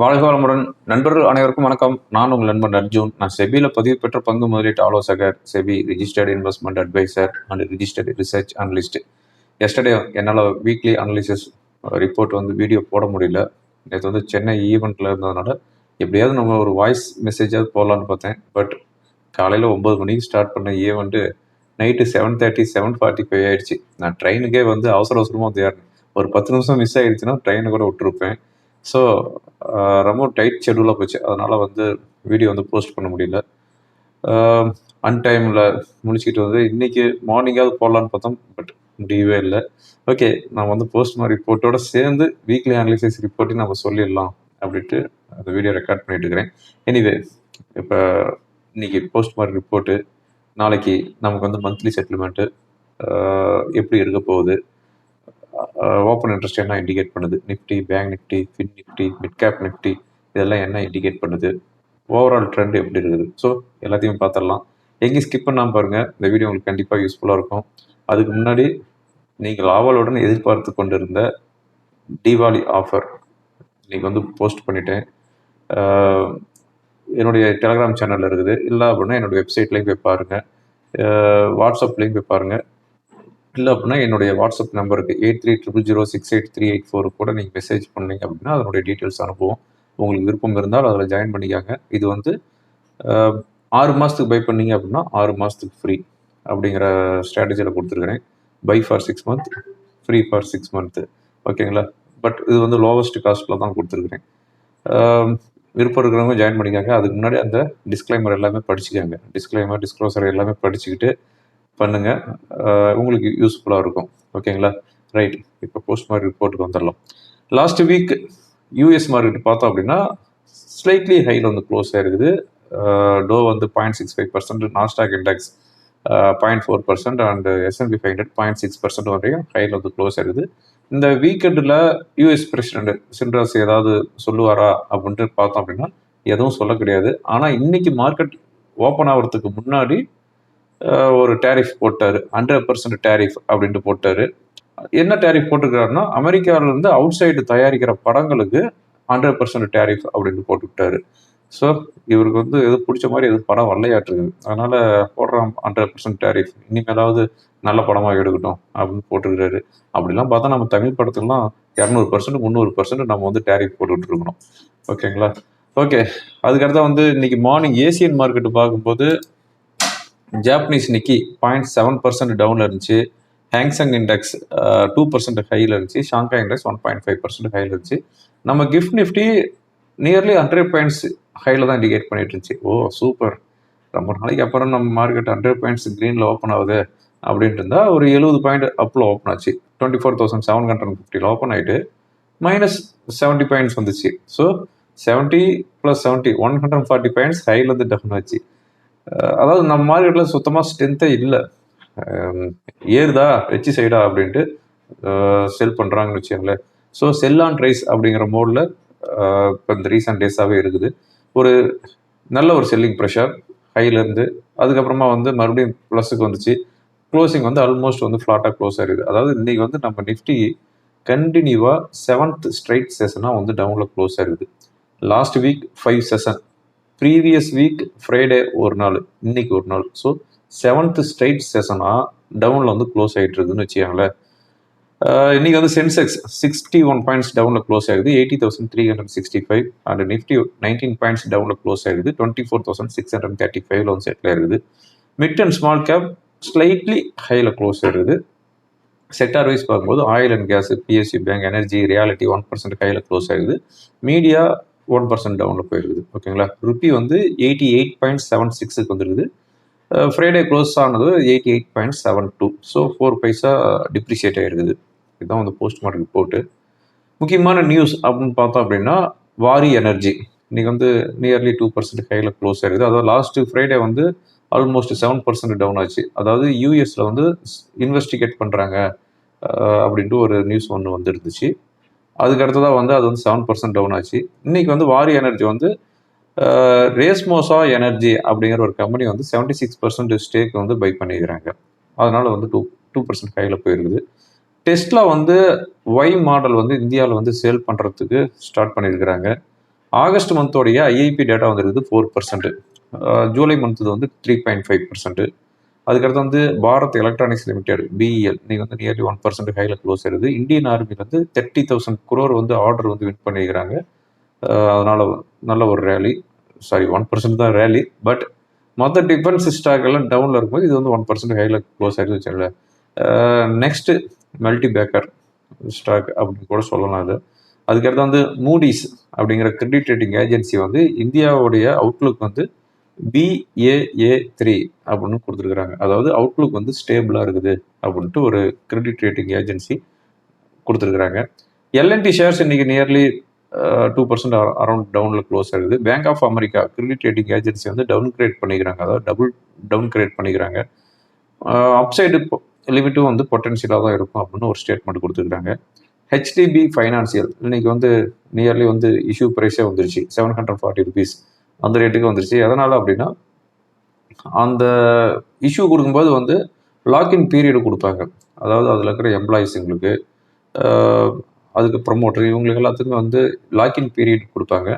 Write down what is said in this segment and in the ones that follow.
வாழ்க வளமுடன் நண்பர்கள் அனைவருக்கும் வணக்கம். நான் உங்கள் நண்பன் அர்ஜுன். நான் செபியில் பதிவு பெற்ற பங்கு முதலீட்டு ஆலோசகர் SEBI registered investment advisor and registered research analyst yesterday என்னால் வீக்லி அனலிசிஸ் ரிப்போர்ட் வந்து வீடியோ போட முடியல. நேற்று வந்து சென்னை ஈவெண்ட்டில் இருந்ததுனால எப்படியாவது நம்ம ஒரு வாய்ஸ் மெசேஜாவது போடலான்னு பார்த்தேன். பட் காலையில் ஒம்பது மணிக்கு ஸ்டார்ட் பண்ண event night seven thirty seven forty five ஆயிடுச்சு. நான் ட்ரெயினுக்கே வந்து அவசர அவசரமாக வந்து ஏறினேன் ஒரு பத்து நிமிஷம் மிஸ் ஆகிடுச்சுன்னா ட்ரெயினை கூட விட்டுருப்பேன். ஸோ ரொம்ப டைட் ஷெடியூலாக போச்சு. அதனால் வந்து வீடியோ வந்து போஸ்ட் பண்ண முடியல. அன்டைமில் முடிச்சுக்கிட்டு வந்து இன்றைக்கி மார்னிங்காவது போடலான்னு பார்த்தோம். பட் முடியவே இல்லை. ஓகே நான் வந்து போஸ்ட் மாதிரி ரிப்போர்ட்டோட சேர்ந்து வீக்லி அனலிசிஸ் ரிப்போர்ட்டையும் நம்ம சொல்லிடலாம் அப்படின்ட்டு அந்த வீடியோ ரெக்கார்ட் பண்ணிட்டு இருக்கிறேன். எனிவே இப்போ இன்னைக்கு போஸ்ட் மாதிரி ரிப்போர்ட்டு நாளைக்கு நமக்கு வந்து மந்த்லி செட்டில்மெண்ட்டு எப்படி இருக்க போகுது? ஓப்பன் இன்ட்ரெஸ்ட் என்ன இண்டிகேட் பண்ணுது? Nifty bank Nifty fin Nifty mid cap Nifty இதெல்லாம் என்ன இண்டிகேட் பண்ணுது? ஓவரால் ட்ரெண்ட் எப்படி இருக்குது? ஸோ எல்லாத்தையும் பார்த்துடலாம் எங்கேயும் ஸ்கிப் பண்ணாமல் பாருங்கள் இந்த வீடியோ உங்களுக்கு கண்டிப்பாக யூஸ்ஃபுல்லாக இருக்கும். அதுக்கு முன்னாடி நீங்கள் ஆவலுடன் எதிர்பார்த்து கொண்டிருந்த தீபாவளி ஆஃபர் இன்றைக்கி வந்து போஸ்ட் பண்ணிட்டேன். என்னுடைய டெலகிராம் சேனலில் இருக்குது. இல்லை அப்படின்னா என்னுடைய வெப்சைட்லேயும் போய் பாருங்கள் வாட்ஸ்அப்லேயும் போய் பாருங்கள் இல்லை அப்படின்னா என்னுடைய வாட்ஸ்அப் நம்பருக்கு eight three triple zero six eight three eight ஃபோருக்கு கூட நீங்கள் மெசேஜ் பண்ணீங்க அப்படின்னா அதனுடைய டீட்டெயில்ஸ் அனுப்புவோம். உங்களுக்கு விருப்பம் இருந்தால் அதில் ஜாயின் பண்ணிக்காங்க. இது வந்து ஆறு மாதத்துக்கு பை பண்ணீங்க அப்படின்னா ஆறு மாதத்துக்கு ஃப்ரீ அப்படிங்கிற ஸ்ட்ராட்டஜியில் கொடுத்துருக்குறேன். Buy for six month free for six month ஓகேங்களா பட் இது வந்து லோவஸ்ட் காஸ்ட்டில் தான் கொடுத்துருக்குறேன். விருப்பம் இருக்கிறவங்க ஜாயின் பண்ணிக்காங்க. அதுக்கு முன்னாடி அந்த டிஸ்க்ளைமர் எல்லாமே படிச்சுக்காங்க. டிஸ்க்ளைமர் டிஸ்க்ளோசர் எல்லாமே படிச்சுக்கிட்டு பண்ணுங்கள் உங்களுக்கு யூஸ்ஃபுல்லாக இருக்கும். ஓகேங்களா ரைட் இப்போ போஸ்ட் மார்க் ரிப்போர்ட்டுக்கு வந்துடலாம். லாஸ்ட் வீக் யூஎஸ் மார்க்கெட் பார்த்தோம் அப்படின்னா ஸ்லைட்லி ஹையில் வந்து க்ளோஸ் ஆயிருக்குது. டோ வந்து point six five percent Nasdaq index point four percent and S and P five hundred point six percent வரையும் ஹையில் வந்து க்ளோஸ் ஆயிருக்குது. இந்த வீக்கெண்டில் யூஎஸ் பிரசிடென்ட் சின்ராஸ் ஏதாவது சொல்லுவாரா அப்படின்ட்டு பார்த்தோம் அப்படின்னா எதுவும் சொல்ல கிடையாது. ஆனால் இன்னைக்கு மார்க்கெட் ஓப்பன் ஆகிறதுக்கு முன்னாடி ஒரு டேரிஃப் போட்டார். ஹண்ட்ரட் பர்சன்ட் டேரிஃப் அப்படின்ட்டு போட்டார். என்ன டேரிஃப் போட்டிருக்காருன்னா அமெரிக்காவிலேருந்து அவுட் சைடு தயாரிக்கிற படங்களுக்கு ஹண்ட்ரட் பர்சன்ட் டேரிஃப் அப்படின்ட்டு போட்டுவிட்டாரு. ஸோ இவருக்கு வந்து எது பிடிச்ச மாதிரி எது படம் வரலையாட்டுருக்குது அதனால போடுறான் ஹண்ட்ரட் பர்சன்ட் டேரிஃப் இனிமேலாவது நல்ல படமாக எடுக்கட்டும் அப்படின்னு போட்டுருக்காரு அப்படிலாம் பார்த்தா நம்ம தமிழ் படத்துக்குலாம் இரநூறு பர்சன்ட் முந்நூறு பர்சன்ட் நம்ம வந்து டேரிஃப் போட்டுட்டு இருக்கணும். ஓகேங்களா ஓகே அதுக்கடுத்தா வந்து இன்னைக்கு மார்னிங் ஏசியன் மார்க்கெட்டு பார்க்கும்போது Japanese Nikkei point seven percent டவுனில் இருந்துச்சு. Hang Seng index two percent ஹையில் இருந்துச்சு. Shanghai index one point five percent ஹையில் இருந்துச்சு. நம்ம Gift Nifty nearly hundred points ஹையில் தான் இண்டிகேட் பண்ணிட்டு இருந்துச்சு. ஓ சூப்பர் ரொம்ப நாளைக்கு அப்புறம் நம்ம மார்க்கெட் ஹண்ட்ரட் பாயிண்ட்ஸ் க்ரீனில் ஓப்பன் ஆகுது அப்படின்ட்டு இருந்தால் ஒரு எழுபது பாயிண்ட் அப்பில் ஓப்பன் ஆச்சு. Twenty four thousand seven hundred ஃபிஃப்டியில் ஓப்பன் ஆகிட்டு மைனஸ் செவன்ட்டி பாயிண்ட்ஸ் வந்துச்சு. So seventy plus seventy one hundred forty points ஹைலேருந்து down ஆச்சு. அதாவது நம்ம மார்க்கெட்டில் சுத்தமாக ஸ்ட்ரென்த்தே இல்லை. ஏறுதா வெச்சி சைடா அப்படின்ட்டு செல் பண்ணுறாங்கன்னு வச்சுக்கோங்களேன். ஸோ செல் ஆன் ரைஸ் அப்படிங்கிற மோடில் இப்போ இந்த ரீசெண்ட் டேஸாகவே இருக்குது. ஒரு நல்ல ஒரு செல்லிங் ப்ரெஷர் ஹைலேருந்து அதுக்கப்புறமா வந்து மறுபடியும் ப்ளஸுக்கு வந்துச்சு. க்ளோசிங் வந்து ஆல்மோஸ்ட் வந்து ஃப்ளாட்டாக க்ளோஸ் ஆகிடுது அதாவது இன்றைக்கி வந்து நம்ம நிஃப்டி கண்டினியூவாக செவன்த் ஸ்ட்ரைட் செஷனாக வந்து டவுனில் க்ளோஸ் ஆகிருது last week five session previous week Friday ஒரு நாள் இன்னைக்கு ஒரு நாள். ஸோ செவன்த் ஸ்ட்ரைட் செஷனாக டவுனில் வந்து க்ளோஸ் ஆகிட்டு இருக்குதுன்னு வச்சுக்காங்களேன். இன்னைக்கு வந்து சென்செக்ஸ் சிக்ஸ்டி ஒன் பாயிண்ட்ஸ் டவுனில் க்ளோஸ் ஆகுது eighty thousand three hundred sixty five and Nifty nineteen points டவுனில் க்ளோஸ் ஆகுது twenty four thousand six hundred thirty ஃபைவ்ல வந்து செட்டில் ஆயிருக்குது mid and small cap slightly ஹையில் க்ளோஸ் ஆயிருக்குது செக்டார் வைஸ் பார்க்கும்போது oil and gas PSC bank energy reality one percent கையில் close ஆகுது. மீடியா ஒன் பர்சன்ட் டவுனில் போயிருக்குது. ஓகேங்களா? ருப்பி வந்து எயிட்டி எயிட் பாயிண்ட் செவன் சிக்ஸுக்கு வந்துருக்குது. ஃப்ரைடே க்ளோஸ் ஆனது eighty eight point seven two so four paisa depreciate ஆகிருக்குது இதுதான் வந்து போஸ்ட் மார்க் ரிப்போர்ட்டு முக்கியமான நியூஸ் அப்படின்னு பார்த்தோம் அப்படின்னா வாரி எனர்ஜி இன்றைக்கி வந்து நியர்லி டூ பர்சன்ட் கையில் க்ளோஸ் ஆகிருது அதாவது லாஸ்ட் ஃப்ரைடே வந்து ஆல்மோஸ்ட் செவன் பர்சன்ட் டவுன் ஆச்சு. அதாவது யூஎஸில் வந்து இன்வெஸ்டிகேட் பண்ணுறாங்க அப்படின்ட்டு ஒரு நியூஸ் ஒன்று வந்துருந்துச்சு. அதுக்கு அடுத்ததாக வந்து அது வந்து செவன் பர்சன்ட் டவுன் ஆச்சு. இன்னைக்கு வந்து வாரி எனர்ஜி வந்து ரேஸ்மோசா எனர்ஜி அப்படிங்கிற ஒரு கம்பெனி வந்து செவன்டி சிக்ஸ் பர்சன்ட் ஸ்டேக் வந்து பை பண்ணிக்கிறாங்க. அதனால் வந்து டூ டூ பர்சன்ட் கையில் போயிருக்குது. டெஸ்ட்லா வந்து ஒய் மாடல் வந்து இந்தியாவில் வந்து சேல் பண்ணுறதுக்கு ஸ்டார்ட் பண்ணியிருக்கிறாங்க ஆகஸ்ட் மந்தோடைய ஐஐபி டேட்டா வந்துருக்குது ஃபோர் பர்சன்ட் ஜூலை மந்த்து வந்து த்ரீ பாயிண்ட் ஃபைவ் பர்சன்ட்டு அதுக்கடுத்து வந்து பாரத் எலக்ட்ரானிக்ஸ் லிமிடெட் பிஇஎல் நீங்கள் வந்து நியர்லி ஒன் பர்சன்ட் ஹையில் க்ளோஸ் ஆயிருது. இந்தியன் ஆர்மி வந்து தேர்ட்டி தௌசண்ட் குரோர் வந்து ஆர்டர் வந்து வின் பண்ணியிருக்கிறாங்க அதனால் நல்ல ஒரு ரேலி சாரி ஒன் பர்சன்ட் தான் ரேலி பட் மற்ற டிஃபென்ஸ் ஸ்டாக் எல்லாம் டவுனில் இருக்கும்போது இது வந்து ஒன் பர்சன்ட் ஹையில் க்ளோஸ் ஆயிடுது வச்சுக்கல நெக்ஸ்ட்டு மல்டி பேக்கர் ஸ்டாக் அப்படின்னு கூட சொல்லலாம் அது அதுக்கடுத்து வந்து மூடிஸ் அப்படிங்கிற கிரெடிட் ரேட்டிங் ஏஜென்சி வந்து இந்தியாவுடைய அவுட்லுக் வந்து பிஏஏ த்ரீ அப்படின்னு கொடுத்துருக்குறாங்க. அதாவது அவுட்லுக் வந்து ஸ்டேபிளாக இருக்குது அப்படின்ட்டு ஒரு கிரெடிட் ரேட்டிங் ஏஜென்சி கொடுத்துருக்குறாங்க. எல்என்டி ஷேர்ஸ் இன்றைக்கி நியர்லி டூ பர்சன்ட் அரௌண்ட் டவுனில் க்ளோஸ் ஆகுது. Bank of America credit rating agency வந்து டவுன் கிரேட் பண்ணிக்கிறாங்க. அதாவது டபுள் டவுன் கிரேட் பண்ணிக்கிறாங்க அப்சைடு லிமிட்டும் வந்து பொட்டன்ஷியலாக தான் இருக்கும் அப்படின்னு ஒரு ஸ்டேட்மெண்ட் கொடுத்துருக்காங்க ஹெச்டிபி ஃபைனான்சியல் இன்னைக்கு வந்து நியர்லி வந்து இஷ்யூ ப்ரைஸே வந்துருச்சு. செவன் ஹண்ட்ரட் ஃபார்ட்டி ருபீஸ் அந்த ரேட்டுக்கு வந்துருச்சு. எதனால் அப்படின்னா அந்த இஷ்யூ கொடுக்கும்போது வந்து லாக்இன் பீரியடு கொடுப்பாங்க. அதாவது அதில் இருக்கிற எம்ப்ளாயிஸுங்களுக்கு அதுக்கு ப்ரொமோட்டர் இவங்களுக்கு எல்லாத்துக்கும் வந்து லாக்இன் பீரியட் கொடுப்பாங்க.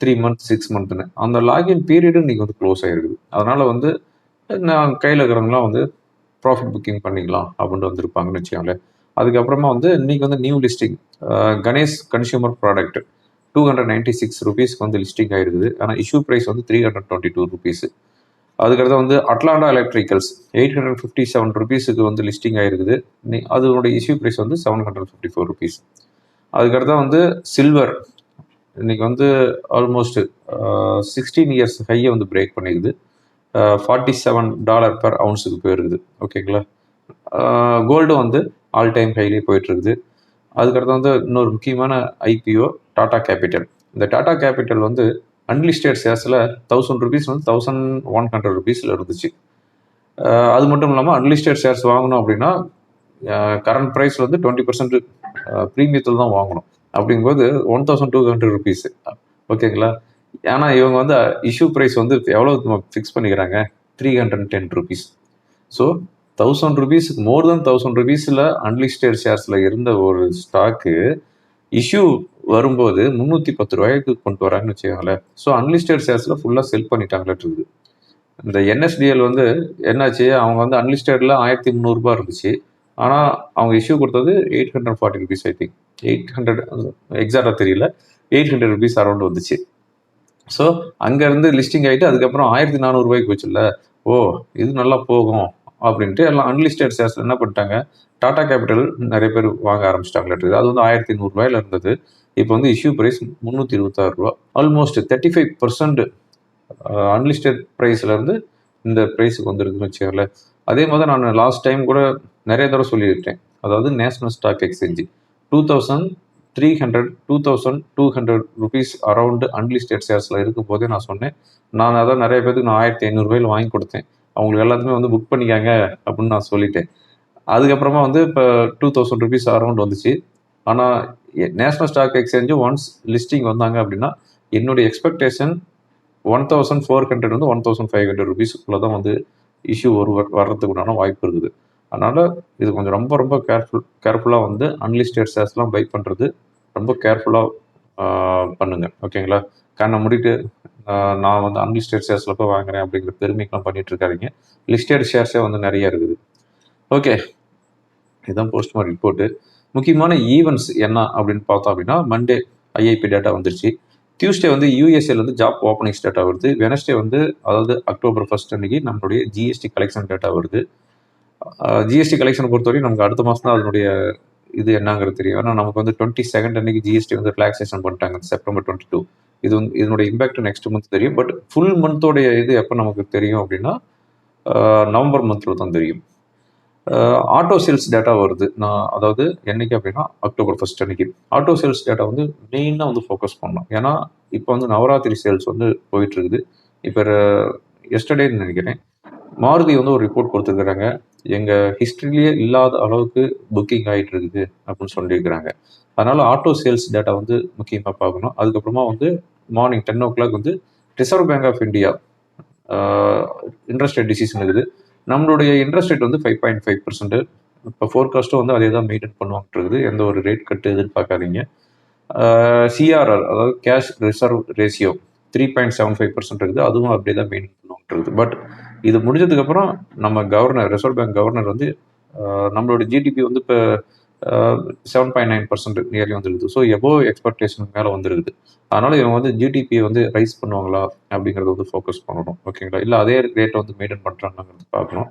த்ரீ மந்த் சிக்ஸ் மந்த்னு அந்த லாக்இன் பீரியடு இன்றைக்கி வந்து க்ளோஸ் ஆகிருக்குது அதனால் வந்து நான் கையில் இருக்கிறவங்களாம் வந்து ப்ராஃபிட் புக்கிங் பண்ணிக்கலாம் அப்படின்ட்டு வந்திருப்பாங்கன்னு வச்சுக்கோங்களேன். அதுக்கப்புறமா வந்து இன்றைக்கி வந்து new listing Ganesh consumer product two hundred ninety six ருபீஸ்க்கு வந்து லிஸ்டிங் ஆகிருக்குது ஆனால் இஷ்யூ ப்ரைஸ் வந்து three hundred twenty two rupees அதுக்கடுத்து வந்து Atlanta electricals eight hundred fifty seven ருபீஸுக்கு வந்து லிஸ்டிங் ஆயிருக்குது. அதனுடைய இஷ்யூ ப்ரைஸ் வந்து seven hundred fifty four rupees அதுக்கடுத்து வந்து சில்வர் இன்றைக்கி வந்து ஆல்மோஸ்ட் சிக்ஸ்டீன் இயர்ஸ் ஹையை வந்து பிரேக் பண்ணிக்குது ஃபார்ட்டி செவன் டாலர் பர் அவுன்ஸுக்கு போயிருக்குது. ஓகேங்களா கோல்டு வந்து ஆல் டைம் ஹைலேயே போயிட்டுருக்குது அதுக்கடுத்து வந்து இன்னொரு முக்கியமான ஐபிஓ டாடா கேபிட்டல். இந்த டாடா கேபிட்டல் வந்து அன்லிஸ்டட் ஷேர்ஸில் தௌசண்ட் ருபீஸ் வந்து தௌசண்ட் ஒன் ஹண்ட்ரட் ருபீஸில் இருந்துச்சு. அது மட்டும் இல்லாமல் அன்லிஸ்டட் ஷேர்ஸ் வாங்கணும் அப்படின்னா கரண்ட் ப்ரைஸ் வந்து டுவெண்ட்டி பர்சன்ட் ப்ரீமியத்தில் தான் வாங்கணும். அப்படிங்கும்போது one thousand two hundred rupees ஓகேங்களா? ஏன்னா இவங்க வந்து இஷ்யூ ப்ரைஸ் வந்து எவ்வளோ ஃபிக்ஸ் பண்ணிக்கிறாங்க? Three hundred ten rupees so thousand ருபீஸுக்கு more than thousand ருபீஸில் அன்லிஸ்டட் ஷேர்ஸில் இருந்த ஒரு ஸ்டாக்கு இஷ்யூ வரும்போது முந்நூற்றி பத்து ரூபாய்க்கு கொண்டு வராங்கன்னு வச்சுக்கோங்களேன். ஸோ அன்லிஸ்டட் ஷேர்ஸில் ஃபுல்லாக செல் பண்ணிட்டாங்களேட்டு இருக்குது. இந்த என்எஸ்டிஎல் வந்து என்னாச்சு? அவங்க வந்து அன்லிஸ்டடில் ஆயிரத்தி முந்நூறுரூபா இருந்துச்சு. ஆனால் அவங்க இஷ்யூ கொடுத்தது eight hundred forty rupees I think eight hundred எக்ஸாக்டாக தெரியல. எயிட் ஹண்ட்ரட் ருபீஸ் அரௌண்ட் வந்துச்சு. ஸோ அங்கேருந்து லிஸ்டிங் ஆகிட்டு அதுக்கப்புறம் ஆயிரத்தி நானூறுரூவாய்க்கு போச்சுல்ல? ஓ இது நல்லா போகும். அப்படின்ட்டு எல்லாம் அன்லிஸ்டட் ஷேர்ஸ் என்ன பண்ணிட்டாங்க? டாடா கேபிட்டல் நிறைய பேர் வாங்க ஆரம்பிச்சிட்டாங்களே அது வந்து ஆயிரத்தி நூறுரூவாயில் இருந்தது. இப்போ வந்து இஷ்யூ ப்ரைஸ் முந்நூற்றி இருபத்தாறு ரூபா. Almost thirty five percent unlisted ப்ரைஸ்லேருந்து இந்த ப்ரைஸுக்கு வந்துருக்குன்னு வச்சுக்கல அதே மாதிரி நான் லாஸ்ட் டைம் கூட நிறைய தடவை சொல்லியிருக்கேன். அதாவது national stock exchange two thousand three hundred two thousand two hundred rupees around unlisted ஷேர்ஸில் இருக்கும் போதே நான் சொன்னேன். நான் அதான் நிறைய பேருக்கு நான் ஆயிரத்தி ஐநூறுரூவாயில் வாங்கி கொடுத்தேன். அவங்களுக்கு எல்லாத்துமே வந்து புக் பண்ணிக்காங்க அப்படின்னு நான் சொல்லிட்டேன். அதுக்கப்புறமா வந்து இப்போ டூ தௌசண்ட் ருபீஸ் அரௌண்ட் வந்துச்சு. ஆனால் national stock exchange once listing வந்தாங்க அப்படின்னா என்னுடைய expectation one thousand four hundred வந்து ஒன் தௌசண்ட் ஃபைவ் ஹண்ட்ரட் ருபீஸுக்குள்ளே தான் வந்து இஷ்யூ ஒரு வர்றதுக்குண்டான வாய்ப்பு இருக்குது. அதனால் இது கொஞ்சம் ரொம்ப ரொம்ப கேர்ஃபுல் கேர்ஃபுல்லாக வந்து அன்லிஸ்டட் ஷேர்ஸ்லாம் பை பண்ணுறது ரொம்ப கேர்ஃபுல்லாக பண்ணுங்கள் ஓகேங்களா? கண்ணை முடிட்டு நான் வந்து அன்லிஸ்டட் ஷேர்ஸில் போய் வாங்குறேன் அப்படிங்கிற பெருமைக்கெலாம் பண்ணிட்டு இருக்காதிங்க லிஸ்டட் ஷேர்ஸே வந்து நிறைய இருக்குது. ஓகே இதுதான் போஸ்ட்மார்ட் ரிப்போர்ட்டு முக்கியமான ஈவெண்ட்ஸ் என்ன அப்படின்னு பார்த்தோம் அப்படின்னா மண்டே ஐஐபி டேட்டா வந்துருச்சு. டியூஸ்டே வந்து யூஎஸ்ஏலேருந்து ஜாப் ஓப்பனிங்ஸ் டேட்டா வருது. வெனஸ்டே வந்து அதாவது அக்டோபர் ஃபர்ஸ்ட் அன்னைக்கு நம்மளுடைய ஜிஎஸ்டி கலெக்ஷன் டேட்டா வருது. ஜிஎஸ்டி கலெக்ஷன் பொறுத்தவரைக்கும் நமக்கு அடுத்த மாதம் தான் அதனுடைய இது என்னங்கிறது தெரியும். ஆனால் நமக்கு வந்து டுவெண்ட்டி செகண்ட் அன்னைக்கு ஜிஎஸ்டி வந்து ரிலாக்ஸேஷன் பண்ணிட்டாங்க. செப்டம்பர் டுவெண்ட்டி டூ இது வந்து இதனுடைய இம்பேக்ட் நெக்ஸ்ட் மந்த் தெரியும். பட் ஃபுல் மந்தோடைய இது எப்போ நமக்கு தெரியும் அப்படின்னா நவம்பர் மந்தில் தான் தெரியும். ஆட்டோ சேல்ஸ் டேட்டா வருது. நான் அதாவது என்னைக்கு அப்படின்னா அக்டோபர் ஃபர்ஸ்ட் அன்னைக்கு. ஆட்டோ சேல்ஸ் டேட்டா வந்து மெயினாக வந்து ஃபோக்கஸ் பண்ணலாம் ஏன்னா இப்போ வந்து நவராத்திரி சேல்ஸ் வந்து போயிட்டு இருக்குது. இப்போ எஸ்டர்டேன்னு நினைக்கிறேன். மாருதி வந்து ஒரு ரிப்போர்ட் கொடுத்துருக்குறாங்க. எங்கள் ஹிஸ்ட்ரிலேயே இல்லாத அளவுக்கு புக்கிங் ஆகிட்டு இருக்குது அப்படின்னு சொல்லியிருக்கிறாங்க. அதனால் ஆட்டோ சேல்ஸ் டேட்டா வந்து முக்கியமாக பார்க்கணும். அதுக்கப்புறமா வந்து மார்னிங் டென் ஓ கிளாக் வந்து reserve bank of India interest rate decision இருக்குது. நம்மளுடைய இன்ட்ரெஸ்ட் ரேட் வந்து ஃபைவ் பாயிண்ட் ஃபைவ் பர்சன்ட் இப்போ ஃபோர்காஸ்ட்டும் வந்து அதே தான் மெயின்டைன் பண்ணுவாங்க இருக்குது எந்த ஒரு ரேட் கட்டு எதிர்பார்க்காதீங்க சிஆர்ஆர் அதாவது cash reserve ratio three point seven five percent இருக்குது. அதுவும் அப்படியே தான் மெயின்டைன் பண்ணுவாங்க இருக்குது பட் இது முடிஞ்சதுக்கப்புறம் நம்ம கவர்னர் ரிசர்வ் பேங்க் கவர்னர் வந்து நம்மளோட ஜிடிபி வந்து இப்போ seven point nine percent nearly வந்துருக்குது ஸோ எபோ எக்ஸ்பெக்டேஷன் மேலே வந்துருக்குது அதனால இவங்க வந்து ஜிடிபியை வந்து ரைஸ் பண்ணுவாங்களா அப்படிங்கிறத வந்து ஃபோக்கஸ் பண்ணணும். ஓகேங்களா இல்லை அதே ரேட்டை வந்து மெயின்டைன் பண்ணுறாங்கிறது பார்க்கணும்.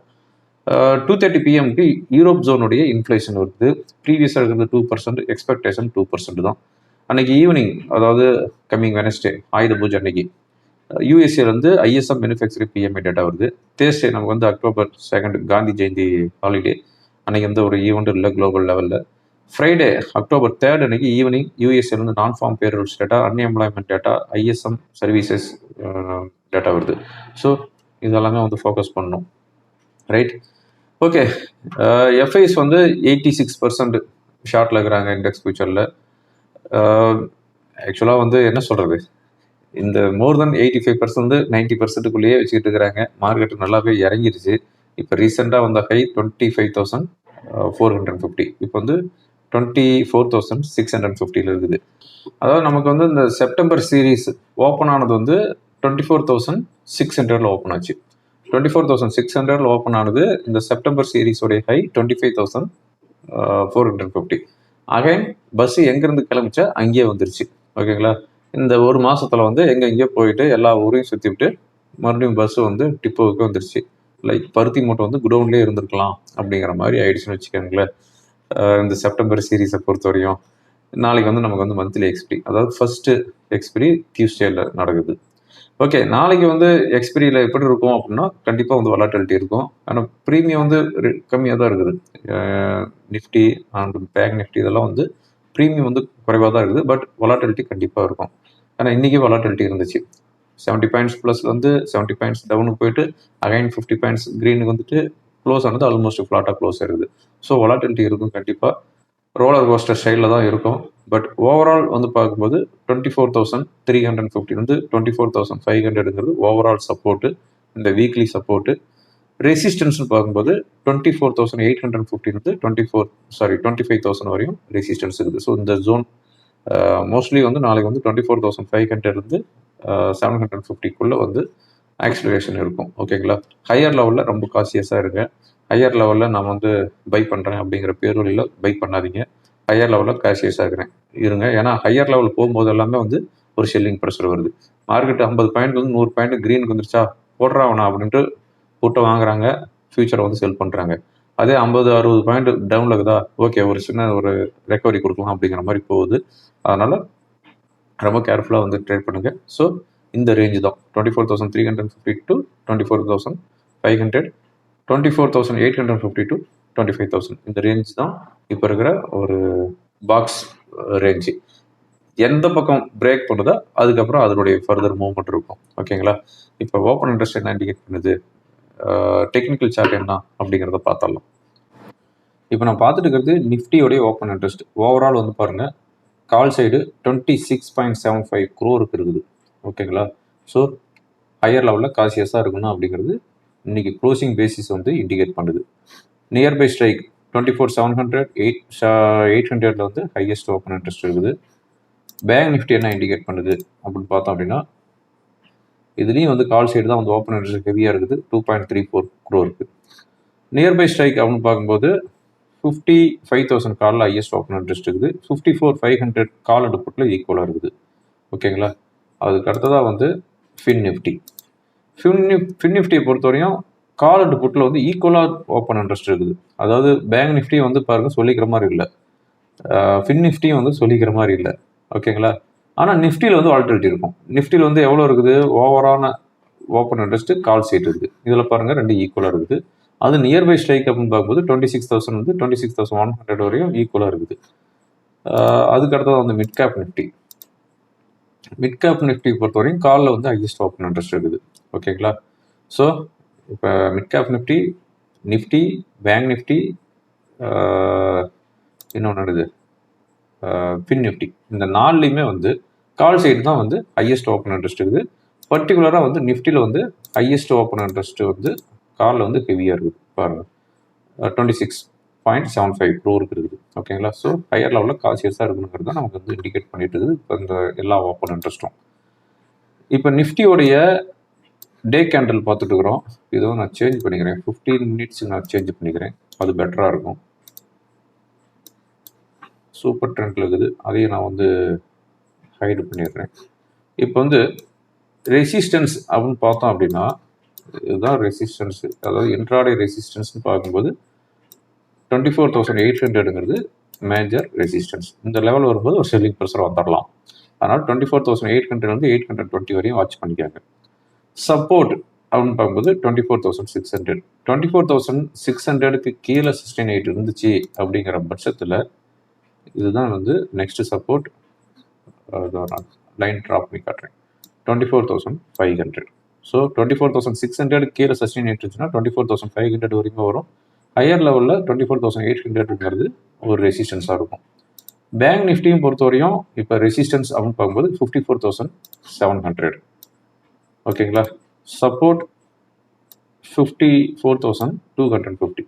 டூ தேர்ட்டி பிஎம்க்கு யூரோப் ஜோனுடைய இன்ஃப்ளேஷன் வருது. ப்ரீவியஸாக இருக்கிறது two percent expectation two percent தான். அன்னைக்கு ஈவினிங் அதாவது கம்மிங் வெனஸ்டே ஆயுத பூஜை அன்னைக்கு யூஎஸ்ஏலேருந்து ஐஎஸ்எம் மேனுஃபேக்சரிங் பிஎம்ஐ டேட்டா வருது. தேர்ஸ்டே நமக்கு வந்து October second Gandhi Jayanthi holiday அன்னைக்கு வந்து ஒரு ஈவெண்ட் இல்லை குளோபல் லெவலில் ஃப்ரைடே அக்டோபர் தேர்ட் அன்னைக்கு ஈவினிங் யூஎஸ்ஏலேருந்து நான் form payrolls data unemployment data ISM services data வருது. ஸோ இதெல்லாமே வந்து ஃபோக்கஸ் பண்ணணும். ரைட் ஓகே எஃப்ஐஸ் வந்து எயிட்டி சிக்ஸ் பர்சன்ட் ஷார்ட்டில் இருக்கிறாங்க இண்டெக்ஸ் ஃபியூச்சரில் ஆக்சுவலாக வந்து என்ன சொல்கிறது இந்த more than eighty five percent வந்து நைன்ட்டி பர்சன்ட்டுக்குள்ளேயே வச்சுக்கிட்டு இருக்கிறாங்க மார்க்கெட் நல்லாவே இறங்கிருச்சு. இப்போ ரீசெண்டாக வந்த high twenty five thousand four hundred fifty இப்போ வந்து twenty four thousand six hundred ஃபிஃப்டியில் இருக்குது. அதாவது நமக்கு வந்து இந்த செப்டம்பர் சீரீஸ் ஓப்பன் ஆனது வந்து டுவெண்ட்டி ஃபோர் தௌசண்ட் சிக்ஸ் ஹண்ட்ரடில் ஓப்பன் ஆச்சு. டுவெண்ட்டி ஃபோர் தௌசண்ட் சிக்ஸ் ஹண்ட்ரடில் ஓப்பன் ஆனது இந்த September சீரீஸோடைய high twenty five thousand four hundred fifty again bus எங்கேருந்து கிளம்பிச்சா அங்கேயே வந்துருச்சு. ஓகேங்களா? இந்த ஒரு மாதத்தில் வந்து எங்கே எங்கேயோ போயிட்டு எல்லா ஊரையும் சுற்றிவிட்டு மறுபடியும் பஸ்ஸு வந்து டிப்போவுக்கு வந்துருச்சு. லைக் பருத்தி மூட்டை வந்து குடவுன்லேயே இருந்திருக்கலாம் அப்படிங்கிற மாதிரி ஆயிடுச்சுன்னு வச்சுக்கோங்களேன். இந்த செப்டம்பர் சீரீஸை பொறுத்த வரையும் நாளைக்கு வந்து நமக்கு வந்து மந்த்லி எக்ஸ்பிரி அதாவது ஃபர்ஸ்ட்டு எக்ஸ்பிரி டியூஸ்டேல நடக்குது. ஓகே நாளைக்கு வந்து எக்ஸ்பிரியில் எப்படி இருக்கும் அப்படின்னா கண்டிப்பாக வந்து வலாட்டிலிட்டி இருக்கும். ஆனால் ப்ரீமியம் வந்து கம்மியாக தான் இருக்குது. நிஃப்டி அண்ட் பேங்க் நிஃப்டி இதெல்லாம் வந்து ப்ரீமியம் வந்து குறைவாக தான் இருக்குது. பட் வலாட்டிலிட்டி கண்டிப்பாக இருக்கும். ஆனால் இன்றைக்கி வலாட்டிலிட்டி இருந்துச்சு. செவன்ட்டி பாயிண்ட்ஸ் ப்ளஸ் வந்து செவன்ட்டி பாயிண்ட்ஸ் டவுனுக்கு போயிட்டு அகைன் ஃபிஃப்டி பாயிண்ட்ஸ் க்ரீனுக்கு வந்துட்டு க்ளோஸ் ஆனது ஆல்மோஸ்ட் ஃப்ளாட்டாக க்ளோஸ் ஆயிருது. ஸோ வொலாட்டிலிட்டி இருக்கும் கண்டிப்பாக ரோலர் கோஸ்டர் ஸ்டைலில் தான் இருக்கும். பட் ஓவரால் வந்து பார்க்கும்போது twenty four thousand three hundred fifty வந்து டுவெண்ட்டி ஃபோர் தௌசண்ட் ஃபைவ் ஹண்ட்ரடுங்கிறது ஓவரால் சப்போர்ட்டு இந்த வீக்லி சப்போர்ட்டு ரெசிஸ்டன்ஸ்னு பார்க்கும்போது twenty four thousand eight hundred fifteen வந்து twenty four sorry twenty five thousand வரையும் ரெசிஸ்டன்ஸ் இருக்குது. ஸோ இந்த ஜோன் மோஸ்ட்லி வந்து நாளைக்கு வந்து டுவெண்ட்டி ஃபோர் தௌசண்ட் ஃபைவ் ஹண்ட்ரட்லேருந்து செவன் ஹண்ட்ரட் ஃபிஃப்டிக்குள்ளே வந்து ஆக்சிலரேஷன் இருக்கும். ஓகேங்களா ஹையர் லெவலில் ரொம்ப காசியஸாக இருங்க. ஹையர் லெவலில் நான் வந்து பை பண்ணுறேன் அப்படிங்கிற பேரொழியில் பை பண்ணாதீங்க. ஹையர் லெவலில் காசியஸாக இருக்கிறேன். இருங்க. ஏன்னா ஹையர் லெவலில் போகும்போது எல்லாமே வந்து ஒரு ஷெல்லிங் ப்ரெஷர் வருது. மார்க்கெட் ஐம்பது பாயிண்ட் வந்து நூறு பாயிண்ட் க்ரீனுக்கு வந்துருச்சா? போடுறாவனா அப்படின்ட்டு கூட்டம் வாங்குறாங்க. ஃபியூச்சரை வந்து செல் பண்ணுறாங்க அதே ஐம்பது அறுபது பாயிண்ட் டவுனில் இருக்குதா? ஓகே ஒரு சின்ன ஒரு ரெக்கவரி கொடுக்கலாம் அப்படிங்கிற மாதிரி போகுது. அதனால் ரொம்ப கேர்ஃபுல்லாக வந்து ட்ரேட் பண்ணுங்கள் ஸோ இந்த ரேஞ்ச் தான். Twenty four thousand three hundred fifty to twenty four thousand five hundred twenty four thousand eight hundred fifty to twenty five thousand இந்த ரேஞ்ச் தான் இப்போ இருக்கிற ஒரு பாக்ஸ் ரேஞ்சு எந்த பக்கம் பிரேக் பண்ணுதோ அதுக்கப்புறம் அதனுடைய ஃபர்தர் மூவ்மெண்ட் இருக்கும். ஓகேங்களா இப்போ ஓப்பன் இன்ட்ரெஸ்ட் என்ன இண்டிகேட் பண்ணுது? டெக்னிக்கல் சார்ட் என்ன அப்படிங்கிறத பார்த்தரலாம் இப்போ நான் பார்த்துட்டு இருக்கிறது நிஃப்டியோடைய ஓப்பன் இன்ட்ரெஸ்ட் ஓவரால் வந்து பாருங்கள் call side twenty six point seven five குரோருக்கு இருக்குது ஓகேங்களா ஸோ ஹையர் லெவலில் காசியஸாக இருக்கணும் அப்படிங்கிறது இன்றைக்கி க்ளோசிங் பேசிஸ் வந்து இண்டிகேட் பண்ணுது. Nearby strike twenty four seven hundred eight eight ஹண்ட்ரட்ல வந்து ஹையஸ்ட் ஓப்பன் இன்ட்ரெஸ்ட் இருக்குது. பேங்க் நிஃப்டி என்ன இண்டிகேட் பண்ணுது அப்படின்னு பார்த்தோம் அப்படின்னா இதுலேயும் வந்து கால் சைடு தான் வந்து ஓப்பன் இன்ட்ரெஸ்ட் ஹெவியாக இருக்குது. Two point three four crore இருக்குது நியர்பை ஸ்ட்ரைக் அப்படின்னு பார்க்கும்போது ஃபிஃப்டி ஃபைவ் தௌசண்ட் காலில் ஹையஸ்ட் ஓப்பன் இன்ட்ரெஸ்ட் இருக்குது. Fifty four five hundred call அடுப்புட்டில் ஈக்குவலாக இருக்குது. ஓகேங்களா அதுக்கு அடுத்ததாக வந்து ஃபின் நிஃப்டி ஃபின் ஃபின் நிஃப்டியை பொறுத்தவரையும் கால் அண்ட் புட்டில் வந்து ஈக்குவலாக ஓப்பன் இன்ட்ரெஸ்ட் இருக்குது. அதாவது பேங்க் நிஃப்டி வந்து பாருங்கள் சொல்லிக்கிற மாதிரி இல்லை. ஃபின் நிஃப்டியும் வந்து சொல்லிக்கிற மாதிரி இல்லை. ஓகேங்களா ஆனால் நிஃப்டியில் வந்து வால்டிலிட்டி இருக்கும். நிஃப்டியில் வந்து எவ்வளோ இருக்குது? ஓவரான ஓப்பன் இன்ட்ரெஸ்ட்டு கால் சீட் இருக்குது இதில் பாருங்கள் ரெண்டு ஈக்குவலாக இருக்குது. அது நியர்பை ஸ்ட்ரைக் அப்படின்னு பார்க்கும்போது டுவெண்ட்டி சிக்ஸ் தௌசண்ட் வந்து twenty six thousand one hundred வரையும் ஈக்குவலாக இருக்குது. அதுக்கு அடுத்தது வந்து mid cap nifty mid cap nifty பொறுத்த வரையும் காலில் வந்து ஹையஸ்ட் ஓப்பன் இன்ட்ரெஸ்ட் இருக்குது. ஓகேங்களா ஸோ இப்போ mid cap nifty nifty bank nifty இன்னொன்று இது பின் நிஃப்டி இந்த நாலுலேயுமே வந்து கால் சைடு தான் வந்து ஹையஸ்ட் ஓப்பன் இன்ட்ரெஸ்ட் இருக்குது. பர்டிகுலராக வந்து நிஃப்டியில் வந்து ஹையஸ்ட் ஓப்பன் இன்ட்ரெஸ்ட் வந்து காலில் வந்து ஹெவியாக இருக்குது பாருங்கள் twenty six point seven five க்ரோருக்கு இருக்குது. ஓகேங்களா ஸோ ஹையர் லெவலில் காசியஸாக இருக்கணுங்கிறது தான் நமக்கு வந்து இண்டிகேட் பண்ணிட்டு இருக்குது இப்போ இந்த எல்லா ஓப்பன் இன்ட்ரெஸ்ட்டும் இப்போ நிஃப்டியோடைய டே கேண்டில் பார்த்துட்டு இருக்கிறோம். இதை நான் சேஞ்ச் பண்ணிக்கிறேன். ஃபிஃப்டீன் மினிட்ஸ் நான் சேஞ்ச் பண்ணிக்கிறேன். அது பெட்டராக இருக்கும். சூப்பர் ட்ரெண்டில் இருக்குது. அதையும் நான் வந்து ஹைடு பண்ணிடுறேன். இப்போ வந்து ரெசிஸ்டன்ஸ் அப்படின்னு பார்த்தோம் அப்படின்னா இதுதான் ரெசிஸ்டன்ஸு அதாவது இன்ட்ராடே ரெசிஸ்டன்ஸ்னு பார்க்கும்போது டுவெண்ட்டி ஃபோர் தௌசண்ட் எயிட் ஹண்ட்ரடுங்கிறது மேஜர் ரெசிஸ்டன்ஸ் இந்த லெவல் வரும்போது ஒரு செல்லிங் ப்ரெஷர் வந்துடலாம் அதனால் twenty four thousand eight hundred வந்து எயிட் ஹண்ட்ரட் டுவெண்ட்டி வரையும் வாட்ச் பண்ணிக்காங்க. சப்போர்ட் அப்படின்னு பார்க்கும்போது twenty four thousand six hundred twenty four thousand six ஹண்ட்ரடுக்கு கீழே சிக்ஸ்டீன் எயிட் இருந்துச்சு அப்படிங்கிற பட்சத்தில் இதுதான் வந்து நெக்ஸ்ட் சப்போர்ட் நான் லைன் ட்ராப் பண்ணி காட்டுறேன். Twenty four thousand five hundred so twenty four thousand six hundred கீழே சஸ்டெயின் இருந்துச்சுன்னா twenty four thousand five hundred வரைக்கும் வரும் ஹையர் லெவலில் டுவெண்ட்டி ஃபோர் தௌசண்ட் எயிட் ஹண்ட்ரட்ங்கிறது ஒரு ரெசிஸ்டன்ஸாக இருக்கும். பேங்க் நிஃப்டியும் பொறுத்தவரையும் இப்போ ரெசிஸ்டன்ஸ் அப்படின்னு பார்க்கும்போது fifty four thousand seven hundred ஓகேங்களா? Support fifty four thousand two hundred fifty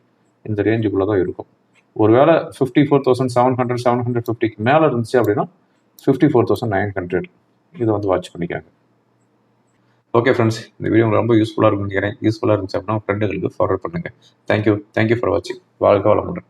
இந்த ரேஞ்சுக்குள்ளே தான் இருக்கும். ஒருவேளை fifty four thousand seven hundred seven hundred ஃபிஃப்டிக்கு மேலே இருந்துச்சு அப்படின்னா fifty four thousand nine hundred இதை வந்து வாட்ச் பண்ணிக்காங்க. ஓகே ஃப்ரெண்ட்ஸ் இந்த வீடியோ உங்களுக்கு ரொம்ப யூஸ்ஃபுல்லாக இருக்கும்னு நினைக்கிறேன். யூஸ்ஃபுல்லாக இருந்துச்சு அப்படின்னா ஃப்ரெண்டுகளுக்கு ஃபார்வர்ட் பண்ணுங்கள் thank you thank you for வாட்சிங் வாழ்க்கை வளமுடன்.